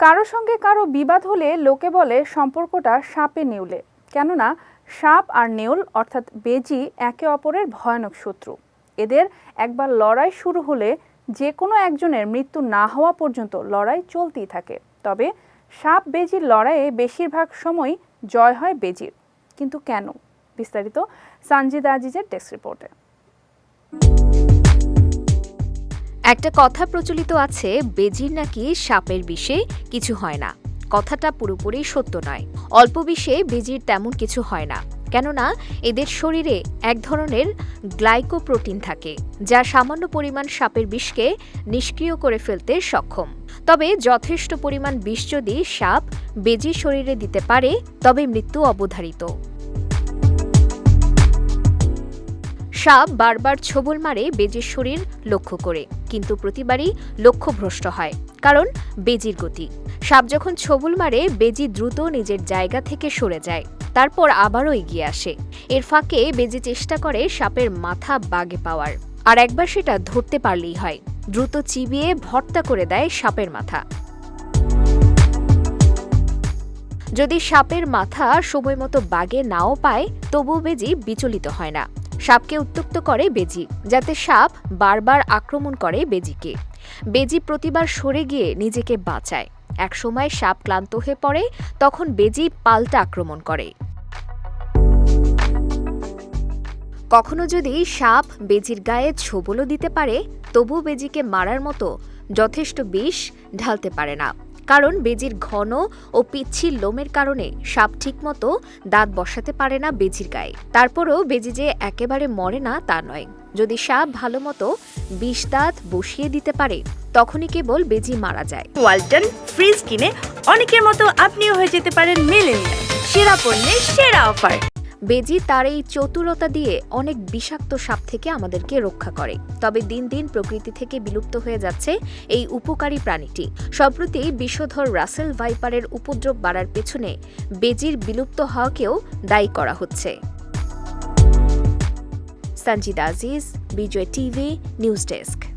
কারও সঙ্গে কারও বিবাদ হলে লোকে বলে সম্পর্কটা সাপে নেউলে। কেননা, সাপ আর নেউল অর্থাৎ বেজি একে অপরের ভয়ানক শত্রু। এদের একবার লড়াই শুরু হলে যে কোনো একজনের মৃত্যু না হওয়া পর্যন্ত লড়াই চলতেই থাকে। তবে সাপ বেজির লড়াইয়ে বেশিরভাগ সময় জয় হয় বেজির। কিন্তু কেন? বিস্তারিত সানজিদ আজিজের ডেস্ক রিপোর্টে। একটা কথা প্রচলিত আছে, বেজির নাকি সাপের বিষে কিছু হয় না। কথাটা পুরোপুরি সত্য নয়। অল্প বিষে বেজির তেমন কিছু হয় না। কেননা, এদের শরীরে এক ধরনের গ্লাইকোপ্রোটিন থাকে, যা সামান্য পরিমাণ সাপের বিষকে নিষ্ক্রিয় করে ফেলতে সক্ষম। তবে যথেষ্ট পরিমাণ বিষ যদি সাপ বেজির শরীরে দিতে পারে, তবে মৃত্যু অবধারিত। সাপ বারবার ছোবল মারে বেজির শরীর লক্ষ্য করে, কিন্তু প্রতিবারই লক্ষ্যভ্রষ্ট হয়, কারণ বেজির গতি। সাপ যখন ছোবল মারে, বেজি দ্রুত নিজের জায়গা থেকে সরে যায়, তারপর আবারও এগিয়ে আসে। এর ফাঁকে বেজি চেষ্টা করে সাপের মাথা বাগে পাওয়ার, আর একবার সেটা ধরতে পারলেই হয়। দ্রুত চিবিয়ে ভর্তা করে দেয় সাপের মাথা। যদি সাপের মাথা সময় মতো বাগে নাও পায়, তবুও বেজি বিচলিত হয় না। সাপকে উত্তক্ত করে বেজি, যাতে সাপ বারবার আক্রমণ করে বেজিকে। বেজি প্রতিবার সরে গিয়ে নিজেকে বাঁচায়। একসময় সাপ ক্লান্ত হয়ে পড়ে, তখন বেজি পাল্টা আক্রমণ করে। কখনো যদি সাপ বেজির গায়ে ছোবলও দিতে পারে, তবুও বেজিকে মারার মতো যথেষ্ট বিষ ঢালতে পারে না। কারণ বেজির ঘন ও পিচ্ছিল লোমের কারণে সাপ ঠিকমতো দাঁত বসাতে পারে না বেজির গায়ে। তারপরও বেজি যে একেবারে মরে না তা নয়। যদি সাপ ভালো মতো বিষ দাঁত বসিয়ে দিতে পারে, তখনই কেবল বেজি মারা যায়। ওয়ালটন, ফ্রিজ কিনে অনেকের মতো আপনিও হয়ে যেতে পারেন মেলেনিয়া সেরা পণ্যের সেরা অফার। বেজি তার এই চতুরতা দিয়ে অনেক বিষাক্ত সাপ থেকে আমাদেরকে রক্ষা করে। তবে দিন দিন প্রকৃতি থেকে বিলুপ্ত হয়ে যাচ্ছে এই উপকারী প্রাণীটি। সম্প্রতি বিষধর রাসেল ভাইপারের উপদ্রব বাড়ার পেছনে বেজির বিলুপ্ত হওয়াকেও দায়ী করা হচ্ছে। Sanjid Aziz, Bijoy TV, news desk.